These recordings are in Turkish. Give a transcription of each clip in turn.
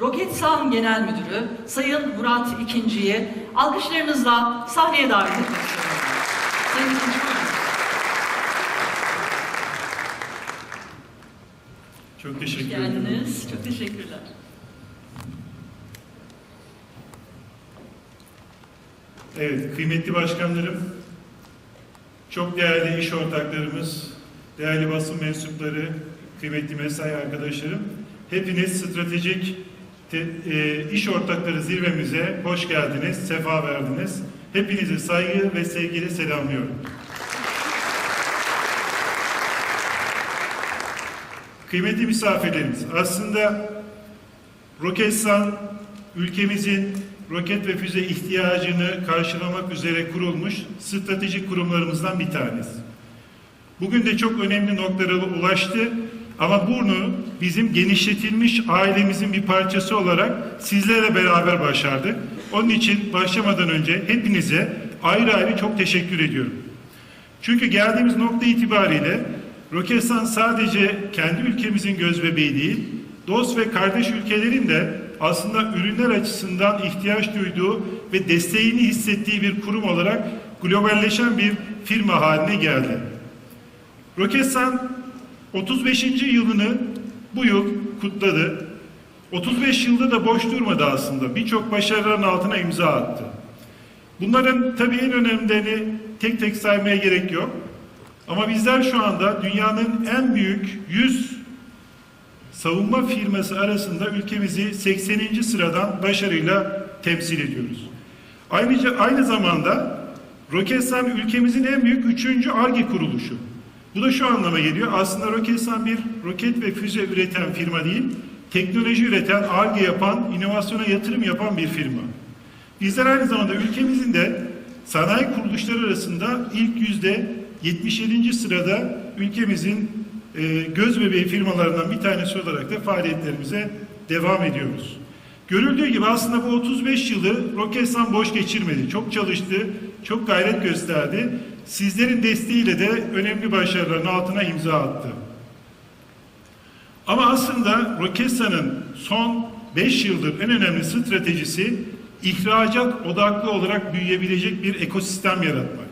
Roketsan Genel Müdürü Sayın Murat İkinci'yi alkışlarınızla sahneye davet etmek istiyorum. Sayın İkinci buyurun. Çok teşekkür ederim. geldiniz. Çok teşekkürler. Evet, kıymetli başkanlarım, çok değerli iş ortaklarımız, değerli basın mensupları, kıymetli mesai arkadaşlarım, hepiniz stratejik te- e, iş ortakları zirvemize hoş geldiniz, sefa verdiniz. Hepinizi saygı ve sevgiyle selamlıyorum. Kıymetli misafirlerimiz, aslında Roketsan ülkemizin roket ve füze ihtiyacını karşılamak üzere kurulmuş stratejik kurumlarımızdan bir tanesi. Bugün de çok önemli noktalara ulaştı ama bunu bizim genişletilmiş ailemizin bir parçası olarak sizlerle beraber başardık. Onun için başlamadan önce hepinize ayrı ayrı çok teşekkür ediyorum. Çünkü geldiğimiz nokta itibariyle Roketsan sadece kendi ülkemizin göz bebeği değil, dost ve kardeş ülkelerin de aslında ürünler açısından ihtiyaç duyduğu ve desteğini hissettiği bir kurum olarak globalleşen bir firma haline geldi. Roketsan 35. yılını bu yıl kutladı. 35 yılda da boş durmadı aslında. Birçok başarıların altına imza attı. Bunların tabii en önemlilerini tek tek saymaya gerek yok. Ama bizler şu anda dünyanın en büyük 100 savunma firması arasında ülkemizi 80. sıradan başarıyla temsil ediyoruz. Ayrıca aynı zamanda Roketsan ülkemizin en büyük üçüncü ARGE kuruluşu. Bu da şu anlama geliyor. Aslında Roketsan bir roket ve füze üreten firma değil, teknoloji üreten, ARGE yapan, inovasyona yatırım yapan bir firma. Bizler aynı zamanda ülkemizin de sanayi kuruluşları arasında ilk yüzde 77. sırada ülkemizin e, göz bebeği firmalarından bir tanesi olarak da faaliyetlerimize devam ediyoruz. Görüldüğü gibi aslında bu 35 yılı Roketsan boş geçirmedi. Çok çalıştı, çok gayret gösterdi. Sizlerin desteğiyle de önemli başarıların altına imza attı. Ama aslında Roketsan'ın son 5 yıldır en önemli stratejisi ihracat odaklı olarak büyüyebilecek bir ekosistem yaratmak.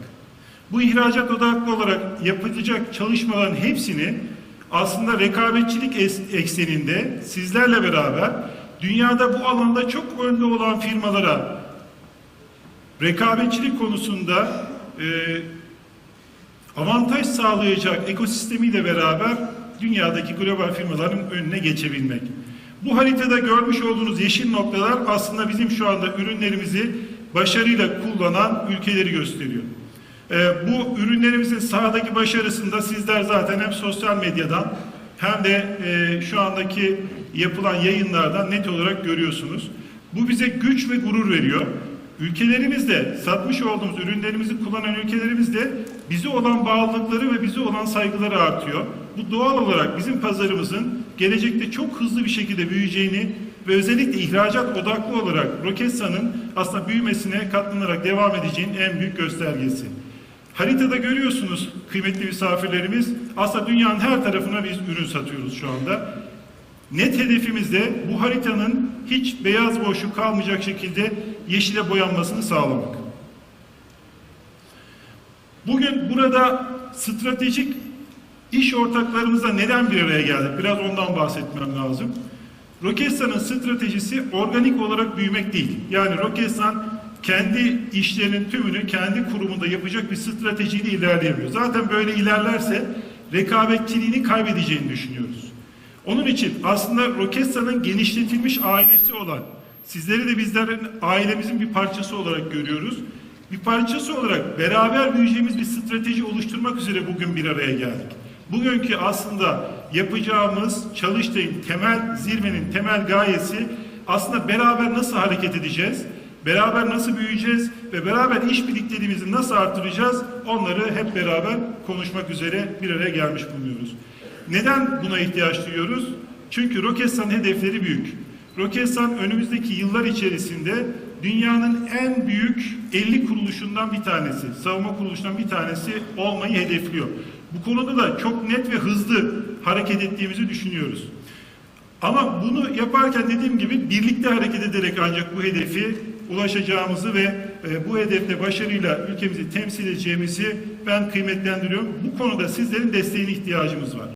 Bu ihracat odaklı olarak yapılacak çalışmaların hepsini aslında rekabetçilik ekseninde sizlerle beraber dünyada bu alanda çok önde olan firmalara rekabetçilik konusunda e, avantaj sağlayacak ekosistemiyle beraber dünyadaki global firmaların önüne geçebilmek. Bu haritada görmüş olduğunuz yeşil noktalar aslında bizim şu anda ürünlerimizi başarıyla kullanan ülkeleri gösteriyor. Ee, bu ürünlerimizin sahadaki başarısında sizler zaten hem sosyal medyadan hem de e, şu andaki yapılan yayınlardan net olarak görüyorsunuz. Bu bize güç ve gurur veriyor. Ülkelerimizde satmış olduğumuz ürünlerimizi kullanan ülkelerimizde bize olan bağlılıkları ve bize olan saygıları artıyor. Bu doğal olarak bizim pazarımızın gelecekte çok hızlı bir şekilde büyüyeceğini ve özellikle ihracat odaklı olarak Roketsan'ın aslında büyümesine katlanarak devam edeceğinin en büyük göstergesi. Haritada görüyorsunuz kıymetli misafirlerimiz aslında dünyanın her tarafına biz ürün satıyoruz şu anda. Net hedefimiz de bu haritanın hiç beyaz boşluk kalmayacak şekilde yeşile boyanmasını sağlamak. Bugün burada stratejik iş ortaklarımızla neden bir araya geldik? Biraz ondan bahsetmem lazım. Roketsan'ın stratejisi organik olarak büyümek değil. Yani Roketsan kendi işlerinin tümünü kendi kurumunda yapacak bir stratejiyle ilerleyemiyor. Zaten böyle ilerlerse rekabetçiliğini kaybedeceğini düşünüyoruz. Onun için aslında Roketsan'ın genişletilmiş ailesi olan, sizleri de bizlerin ailemizin bir parçası olarak görüyoruz. Bir parçası olarak beraber büyüyeceğimiz bir strateji oluşturmak üzere bugün bir araya geldik. Bugünkü aslında yapacağımız çalıştayın temel zirvenin temel gayesi aslında beraber nasıl hareket edeceğiz? Beraber nasıl büyüyeceğiz ve beraber iş birlikteliğimizi nasıl artıracağız? Onları hep beraber konuşmak üzere bir araya gelmiş bulunuyoruz. Neden buna ihtiyaç duyuyoruz? Çünkü Roketsan hedefleri büyük. Roketsan önümüzdeki yıllar içerisinde dünyanın en büyük 50 kuruluşundan bir tanesi, savunma kuruluşundan bir tanesi olmayı hedefliyor. Bu konuda da çok net ve hızlı hareket ettiğimizi düşünüyoruz. Ama bunu yaparken dediğim gibi birlikte hareket ederek ancak bu hedefi ulaşacağımızı ve e, bu hedefte başarıyla ülkemizi temsil edeceğimizi ben kıymetlendiriyorum. Bu konuda sizlerin desteğine ihtiyacımız var.